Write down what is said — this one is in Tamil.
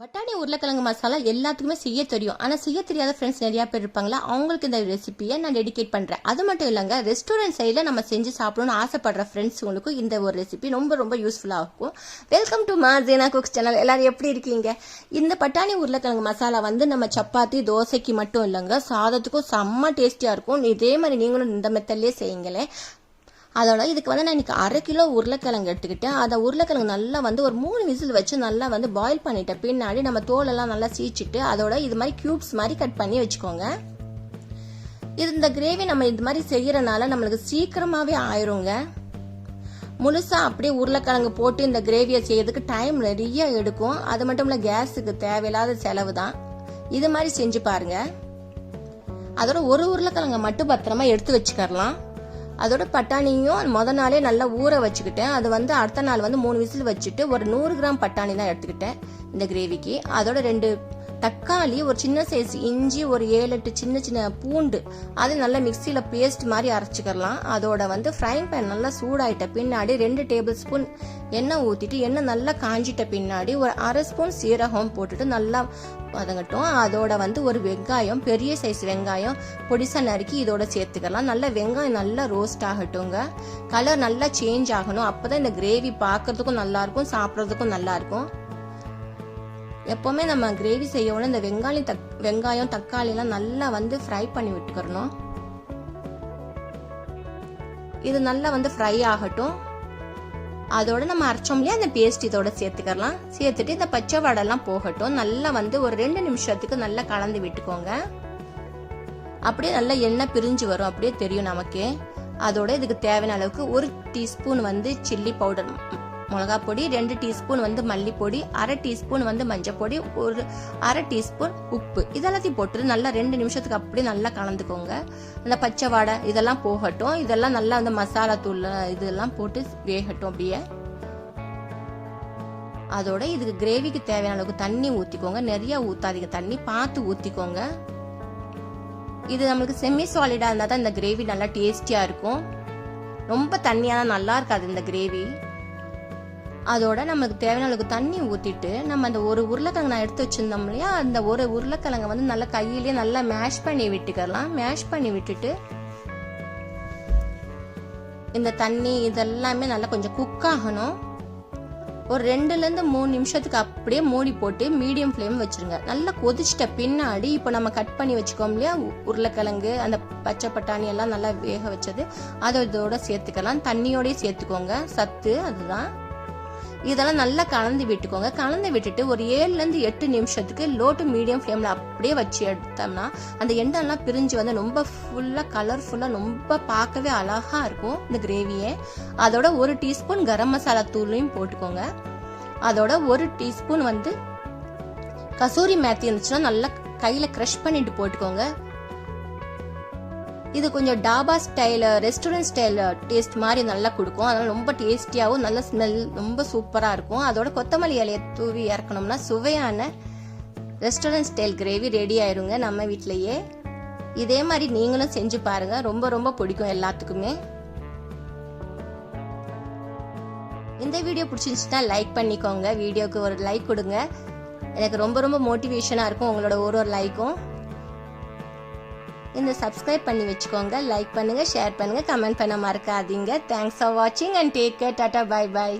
பட்டாணி உருளைக்கிழங்கு மசாலா எல்லாத்துக்குமே செய்ய தெரியும். ஆனால் செய்ய தெரியாத ஃப்ரெண்ட்ஸ் நிறையா பேர் இருப்பாங்களா? அவங்களுக்கு இந்த ரெசிபியை நான் டெடிகேட் பண்ணுறேன் அது மட்டும் இல்லைங்க ரெஸ்டாரண்ட் சைடில் நம்ம செஞ்சு சாப்பிடணும்னு ஆசைப்படுற ஃப்ரெண்ட்ஸுங்களுக்கும் இந்த ஒரு ரெசிபி ரொம்ப ரொம்ப யூஸ்ஃபுல்லாக இருக்கும். Welcome to Marjana cooks channel எல்லாரும் எப்படி இருக்கீங்க? இந்த பட்டாணி உருளைக்கிழங்கு மசாலா வந்து நம்ம சப்பாத்தி தோசைக்கு மட்டும் இல்லைங்க சாதத்துக்கும் செம்ம டேஸ்டியாக இருக்கும். இதே மாதிரி நீங்களும் இந்த மெத்தட்லேயே செய்யுங்களேன். அதோட இதுக்கு வந்து நான் இன்னைக்கு அரை கிலோ உருளைக்கிழங்கு எடுத்துக்கிட்டேன். அதை உருளைக்கிழங்கு நல்லா வந்து ஒரு மூணு விசில் வச்சு நல்லா வந்து பாயில் பண்ணிட்டேன் பின்னாடி நம்ம தோலெல்லாம் நல்லா சீச்சிட்டு அதோட இது மாதிரி கியூப்ஸ் மாதிரி கட் பண்ணி வச்சுக்கோங்க. இது இந்த கிரேவி நம்ம இது மாதிரி செய்கிறனால நம்மளுக்கு சீக்கிரமாவே ஆயிருங்க. முழுசா அப்படியே உருளைக்கிழங்கு போட்டு இந்த கிரேவியை செய்யறதுக்கு டைம் நிறைய எடுக்கும். அது மட்டும் இல்ல கேஸுக்கு தேவையில்லாத செலவு தான். இது மாதிரி செஞ்சு பாருங்க. அதோட ஒரு உருளைக்கிழங்கை மட்டும் பத்திரமா எடுத்து வச்சுக்கறலாம் அதோட பட்டாணியும் முத நாளே நல்லா ஊற வச்சுக்கிட்டேன். அது வந்து அடுத்த நாள் வந்து மூணு விசில் வச்சுட்டு ஒரு நூறு கிராம் பட்டாணி தான் எடுத்துக்கிட்டேன் இந்த கிரேவிக்கு அதோட ரெண்டு தக்காளி ஒரு சின்ன சைஸ் இஞ்சி ஒரு ஏழு எட்டு சின்ன சின்ன பூண்டு அது நல்லா மிக்சியில் பேஸ்ட் மாதிரி அரைச்சிக்கலாம். அதோட வந்து ஃப்ரைங் பேன் நல்லா சூடாயிட்ட பின்னாடி ரெண்டு டேபிள் ஸ்பூன் எண்ணெய் ஊற்றிட்டு எண்ணெய் நல்லா காஞ்சிட்ட பின்னாடி ஒரு அரை ஸ்பூன் சீரகம் போட்டுட்டு நல்லா வதங்கட்டும். அதோட வந்து ஒரு வெங்காயம் பெரிய சைஸ் வெங்காயம் பொடிசா நறுக்கி இதோட சேர்த்துக்கலாம். நல்லா வெங்காயம் நல்லா ரோஸ்ட் ஆகட்டுங்க கலர் நல்லா சேஞ்ச் ஆகணும். அப்பதான் இந்த கிரேவி பார்க்கறதுக்கும் நல்லாயிருக்கும் சாப்பிட்றதுக்கும் நல்லாயிருக்கும் எப்போவுமே நம்ம கிரேவி செய்யணும் இந்த வெங்காயம் தக் வெங்காயம் தக்காளி எல்லாம் நல்லா வந்து ஃப்ரை பண்ணி விட்டுக்கிறணும். இது நல்லா வந்து ஃப்ரை ஆகட்டும். அதோட நம்ம அரைச்சோம் இல்லையா அந்த பேஸ்ட் இதோட சேர்த்துக்கலாம். சேர்த்துட்டு இந்த பச்சை வடெல்லாம் போகட்டும். நல்லா வந்து ஒரு ரெண்டு நிமிஷத்துக்கு நல்லா கலந்து விட்டுக்கோங்க. அப்படியே நல்லா எண்ணெய் பிரிஞ்சு வரும். அப்படியே தெரியும் நமக்கு. அதோட இதுக்கு தேவையான அளவுக்கு ஒரு டீஸ்பூன் வந்து சில்லி பவுடர் மிளகா பொடி ரெண்டு டீஸ்பூன் வந்து மல்லிப்பொடி அரை டீஸ்பூன் வந்து மஞ்சள் பொடி ஒரு அரை டீஸ்பூன் உப்பு. இதெல்லாத்தையும் போட்டு நல்லா ரெண்டு நிமிஷத்துக்கு அப்படியே நல்லா கலந்துக்கோங்க. அந்த பச்சை வாடை இதெல்லாம் போகட்டும். இதெல்லாம் நல்லா அந்த மசாலா தூள் இதெல்லாம் போட்டு வேகட்டும் அப்படியே. அதோட இதுக்கு கிரேவிக்கு தேவையான அளவுக்கு தண்ணி ஊற்றிக்கோங்க நிறைய ஊற்றாதீங்க தண்ணி பார்த்து ஊற்றிக்கோங்க இது நம்மளுக்கு செமி சாலிடாக இருந்தால் தான் இந்த கிரேவி நல்லா டேஸ்டியாக இருக்கும். ரொம்ப தண்ணியாக நல்லா இருக்காது இந்த கிரேவி அதோட நமக்கு தேவையான அளவுக்கு தண்ணி ஊற்றிட்டு நம்ம அந்த ஒரு உருளைக்கிழங்கு நான் எடுத்து வச்சிருந்தோம் இல்லையா அந்த ஒரு உருளைக்கிழங்கை வந்து நல்லா கையிலேயே நல்லா மேஷ் பண்ணி விட்டுக்கலாம். மேஷ் பண்ணி விட்டுட்டு இந்த தண்ணி இதெல்லாமே நல்லா கொஞ்சம் குக் ஆகணும். ஒரு ரெண்டுலேருந்து மூணு நிமிஷத்துக்கு அப்படியே மூடி போட்டு மீடியம் ஃப்ளேம் வச்சிருங்க. நல்லா கொதிச்சிட்ட பின்னாடி இப்போ நம்ம கட் பண்ணி வச்சுக்கோம் இல்லையா உருளைக்கிழங்கு அந்த பச்சை பட்டாணி எல்லாம் நல்லா வேக வச்சது அதை இதோட சேர்த்துக்கலாம். தண்ணியோடய சேர்த்துக்கோங்க. சத்து அதுதான். இதெல்லாம் நல்லா கலந்து விட்டுக்கோங்க. கலந்து விட்டுட்டு ஒரு ஏழுலேருந்து எட்டு நிமிஷத்துக்கு லோ டு மீடியம் ஃப்ளேமில் அப்படியே வச்சு எடுத்தோம்னா அந்த எண்டெல்லாம் பிரிஞ்சு வந்து ரொம்ப ஃபுல்லாக கலர்ஃபுல்லாக ரொம்ப பார்க்கவே அழகாக இருக்கும் இந்த கிரேவியே அதோட ஒரு டீஸ்பூன் கரம் மசாலா தூளையும் போட்டுக்கோங்க. அதோட ஒரு டீஸ்பூன் வந்து கசூரி மேத்தி இருந்துச்சுன்னா நல்லா கையில் க்ரஷ் பண்ணிட்டு போட்டுக்கோங்க. இது கொஞ்சம் dhaba style restaurant style taste மாதிரி நல்லா கொடுக்கும். அதனால ரொம்ப டேஸ்டியாகவும் நல்ல ஸ்மெல் ரொம்ப சூப்பராக இருக்கும். அதோட கொத்தமல்லி இலையை தூவி இறக்கணும்னா சுவையான ரெஸ்டாரண்ட் ஸ்டைல் கிரேவி ரெடி ஆயிருங்க நம்ம வீட்டிலையே இதே மாதிரி நீங்களும் செஞ்சு பாருங்க. ரொம்ப ரொம்ப பிடிக்கும் எல்லாத்துக்குமே. இந்த வீடியோ பிடிச்சிருந்துச்சுன்னா லைக் பண்ணிக்கோங்க. வீடியோக்கு ஒரு லைக் கொடுங்க. எனக்கு ரொம்ப ரொம்ப மோட்டிவேஷனாக இருக்கும் உங்களோட ஒரு ஒரு லைக்கும் இந்த சப்ஸ்கிரைப் பண்ணி வச்சுக்கோங்க லைக் பண்ணுங்கள் ஷேர் பண்ணுங்க கமெண்ட் பண்ண மறக்காதீங்க. தேங்க்ஸ் ஃபார் வாட்சிங் and take care tata bye bye